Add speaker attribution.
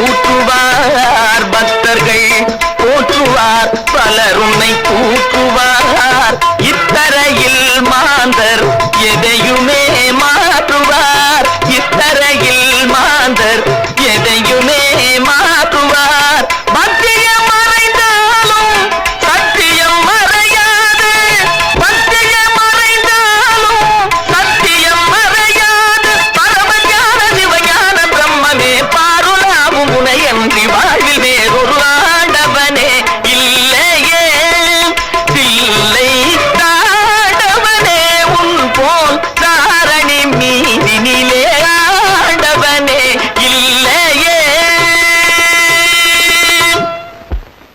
Speaker 1: ஊற்று தோன்றி வாழ்வில்